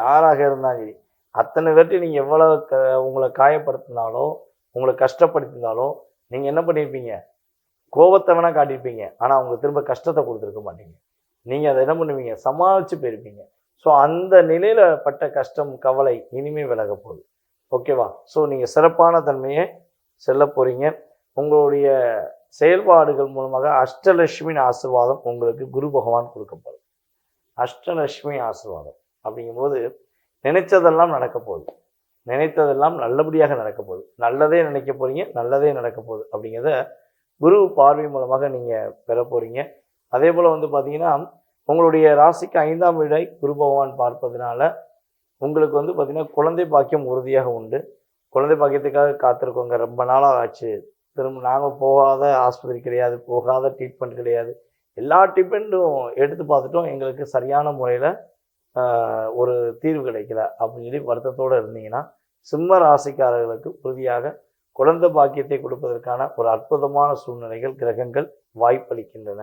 யாராக இருந்தாலும் சரி அத்தனை பேர்ட்டையும் நீங்கள் எவ்வளோ க உங்களை காயப்படுத்தினாலோ உங்களை கஷ்டப்படுத்தினாலோ நீங்கள் என்ன பண்ணியிருப்பீங்க கோபத்தை வேணால் காட்டியிருப்பீங்க ஆனால் அவங்க திரும்ப கஷ்டத்தை கொடுத்துருக்க மாட்டீங்க. நீங்கள் அதை என்ன பண்ணுவீங்க? சமாளித்து போயிருப்பீங்க. ஸோ அந்த நிலையில் பட்ட கஷ்டம் கவலை இனிமே விலக போகுது. ஓகேவா ஸோ நீங்கள் சிறப்பான தன்மையை செல்ல போகிறீங்க உங்களுடைய செயல்பாடுகள் மூலமாக அஷ்டலட்சுமியின் ஆசீர்வாதம் உங்களுக்கு குரு பகவான் கொடுக்கப்படும் அஷ்டலட்சுமி ஆசீர்வாதம். அப்படிங்கும்போது நினைச்சதெல்லாம் நடக்க போகுது. நினைத்ததெல்லாம் நல்லபடியாக நடக்க போகுது. நல்லதே நினைக்க போகிறீங்க நல்லதே நடக்க போகுது அப்படிங்கிறத குரு பார்வை மூலமாக நீங்கள் பெற போகிறீங்க அதே போல் வந்து பார்த்தீங்கன்னா உங்களுடைய ராசிக்கு ஐந்தாம் வீடை குரு பகவான் பார்ப்பதனால உங்களுக்கு வந்து பார்த்திங்கன்னா குழந்தை பாக்கியம் உறுதியாக உண்டு. குழந்தை பாக்கியத்துக்காக காத்திருக்கோங்க. ரொம்ப நாளாக ஆச்சு. திரும்ப நாங்கள் போகாத ஆஸ்பத்திரி கிடையாது போகாத ட்ரீட்மெண்ட் கிடையாது. எல்லா ட்ரீட்மெண்ட்டும் எடுத்து பார்த்துட்டோம். எங்களுக்கு சரியான முறையில் ஒரு தீர்வு கிடைக்கல அப்படின்னு சொல்லி வருத்தத்தோடு இருந்தீங்கன்னா சிம்ம ராசிக்காரர்களுக்கு உறுதியாக குழந்தை பாக்கியத்தை கொடுப்பதற்கான ஒரு அற்புதமான சூழ்நிலைகள் கிரகங்கள் வாய்ப்பளிக்கின்றன.